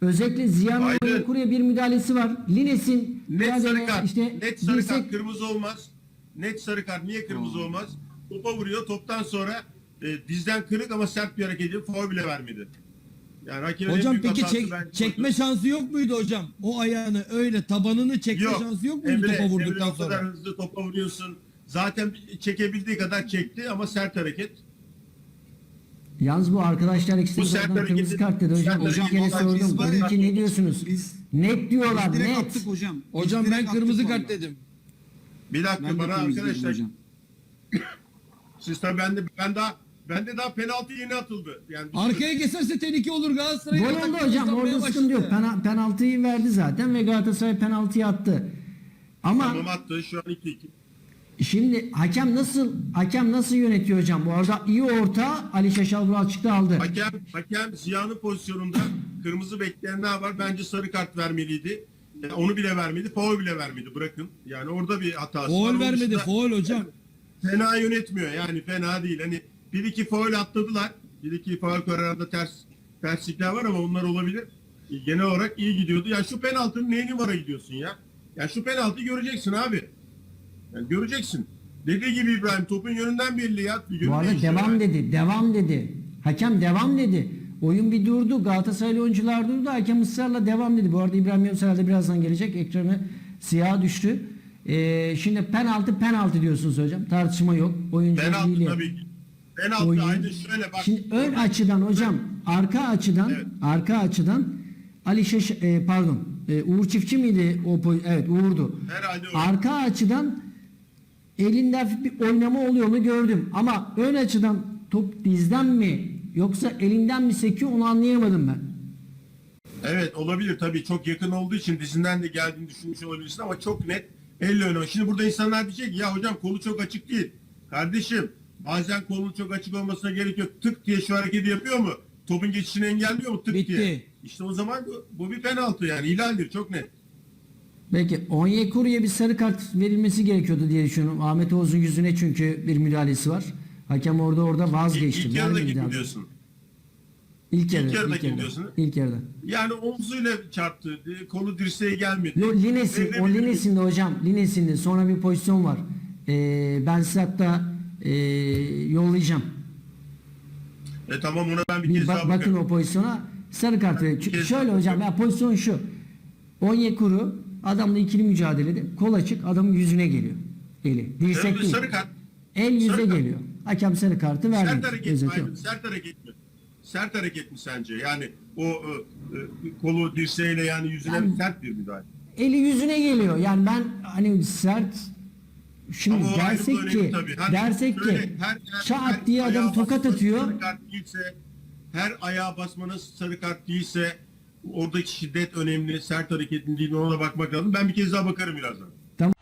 Özellikle Ziya. Kuru'ya bir müdahalesi var. Lines'in Net sarı kart. işte net sarı dirsek- kart kırmızı olmaz. Net sarı kart niye kırmızı olmaz? Topa vuruyor. Toptan sonra e, dizden kırık ama sert bir hareket ediyor. Faul bile vermedi. Yani Hocam peki çek- çekme şansı yok muydu hocam? O ayağını öyle tabanını çekme Yok. şansı yok muydu Emre, topa vurduktan Emre o kadar sonra? hızlı topa vuruyorsun. Zaten çekebildiği kadar çekti ama sert hareket. Yalnız bu arkadaşlar ikisi de zaten kırmızı kart dedi hocam. Hocam hareketi- kere sordum. Dedim ki ne diyorsunuz? Biz Net diyorlar biz net. attık hocam. Biz Hocam ben kırmızı kart vallahi. dedim. Bir dakika Ben bana arkadaşlar hocam. siz tabii ben de ben daha ben de daha penaltı yeni atıldı. Yani bir Arkaya keserse tehlike olur Galatasaray'ın Gol oldu hocam orada sıkıntı yok. Pena- penaltıyı verdi zaten ve Galatasaray penaltıyı attı. Ama Tamam attı şu an 2-2. Şimdi hakem nasıl hakem nasıl yönetiyor hocam? Bu arada iyi orta Ali Şaşal Vural çıktı aldı. Hakem, hakem Ziya'nın pozisyonunda kırmızı bekleyenler var. Bence sarı kart vermeliydi. Yani onu bile vermedi. Faul bile vermedi. Bırakın. Yani orada bir hatası var. Foul vermedi dışında foul hocam. Fena yönetmiyor. Yani fena değil. Hani bir iki faul atladılar. Bir iki faul kararında ters terslikler var ama onlar olabilir. Genel olarak iyi gidiyordu. Ya şu penaltının neyini vara gidiyorsun ya? Ya şu penaltıyı göreceksin abi. Yani göreceksin. Dediği gibi İbrahim topun yönünden belli ya. Bir yönü Bu arada devam yani. dedi. Devam dedi. Hakem devam dedi. Oyun bir durdu. Galatasaraylı oyuncular durdu. Hakem ısrarla devam dedi. Bu arada İbrahim Yavuz herhalde birazdan gelecek. Ekranı siyaha düştü. Ee, şimdi penaltı penaltı diyorsunuz hocam. Tartışma yok. Oyuncu Penaltı birliği- tabii ki. Penaltı oyun- aydın şöyle bak. Şimdi ön açıdan hocam arka açıdan Evet. arka açıdan Ali Şeş e, pardon e, Uğur Çiftçi miydi o evet Uğur'du. Herhalde öyle. Arka açıdan elinde hafif bir oynama oluyor onu gördüm ama ön açıdan top dizden mi yoksa elinden mi sekiyor onu anlayamadım ben. Evet olabilir tabii çok yakın olduğu için dizinden de geldiğini düşünmüş olabilirsin ama çok net elle oynamak. Şimdi burada insanlar diyecek ya hocam kolu çok açık değil. Kardeşim bazen kolun çok açık olmasına gerek yok. Tık diye şu hareketi yapıyor mu? Topun geçişini engelliyor mu? Tık Bitti. diye. İşte o zaman bu, bu bir penaltı yani ihlaldir çok net. Peki Onyekuru'ya bir sarı kart verilmesi gerekiyordu diye düşünüyorum. Ahmet Oğuz'un yüzüne çünkü bir müdahalesi var. Hakem orada orada İlk, vazgeçti. ilk yarıdaki Vermedi mi diyorsun? İlk yarıda. İlk yarıdaki ilk yarıda. İlk yarıda. Yani omzuyla çarptı. Kolu dirseğe gelmedi. Yo, Lines'in, o. Lines'inde hocam, Lines'inde sonra bir pozisyon var. Ee, ben size hatta ee, yollayacağım. E tamam ona ben bir Bir kez bak- daha bakın o pozisyona sarı kart şöyle hocam ya pozisyon şu. Onyekuru adamla ikili mücadelede kol açık adamın yüzüne geliyor. Eli. Dirsek değil. sarı kart. El yüze sarı kart. geliyor. Hakem sarı kartı verdi. Sert hareket mi? Aydın? Sert hareket mi? Sert hareket mi sence? Yani o e, e, kolu dirseğiyle yani yüzüne Yani- sert bir müdahale. Eli yüzüne geliyor. Yani ben hani sert Şimdi Ama dersek ki. Her- dersek ki her- her diye adam tokat atıyor. Sarı kart değilse, her ayağa basmanız sarı kart değilse oradaki şiddet önemli, sert hareketin değil ona bakmak lazım. Ben bir kez daha bakarım birazdan. Tamam.